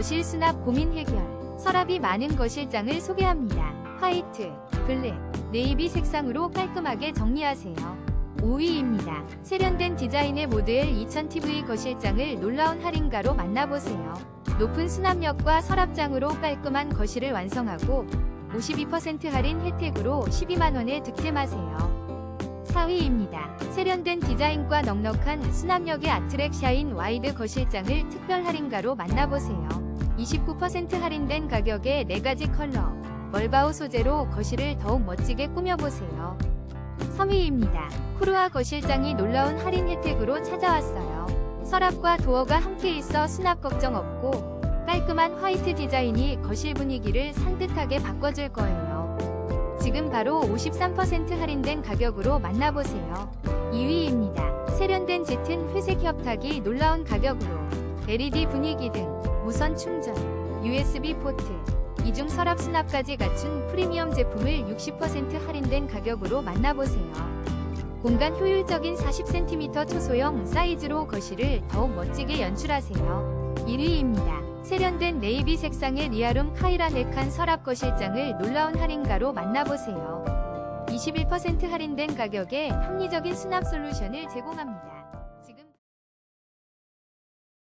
거실 수납 고민 해결. 서랍이 많은 거실장을 소개합니다. 화이트, 블랙, 네이비 색상으로 깔끔하게 정리하세요. 5위입니다. 세련된 디자인의 모드엘 2000TV 거실장을 놀라운 할인가로 만나보세요. 높은 수납력과 서랍장으로 깔끔한 거실을 완성하고 52% 할인 혜택으로 12만원에 득템하세요. 4위입니다. 세련된 디자인과 넉넉한 수납력의 아트렉 샤인 와이드 거실장을 특별 할인가로 만나보세요. 29% 할인된 가격에 4가지 컬러, 멀바우 소재로 거실을 더욱 멋지게 꾸며보세요. 3위입니다. 쿠르아 거실장이 놀라운 할인 혜택으로 찾아왔어요. 서랍과 도어가 함께 있어 수납 걱정 없고 깔끔한 화이트 디자인이 거실 분위기를 산뜻하게 바꿔줄 거예요. 지금 바로 53% 할인된 가격으로 만나보세요. 2위입니다. 세련된 짙은 회색 협탁이 놀라운 가격으로 LED 분위기 등 무선 충전, USB 포트, 이중 서랍 수납까지 갖춘 프리미엄 제품을 60% 할인된 가격으로 만나보세요. 공간 효율적인 40cm 초소형 사이즈로 거실을 더욱 멋지게 연출하세요. 1위입니다. 세련된 네이비 색상의 리아룸 카이라 네칸 서랍 거실장을 놀라운 할인가로 만나보세요. 21% 할인된 가격에 합리적인 수납 솔루션을 제공합니다.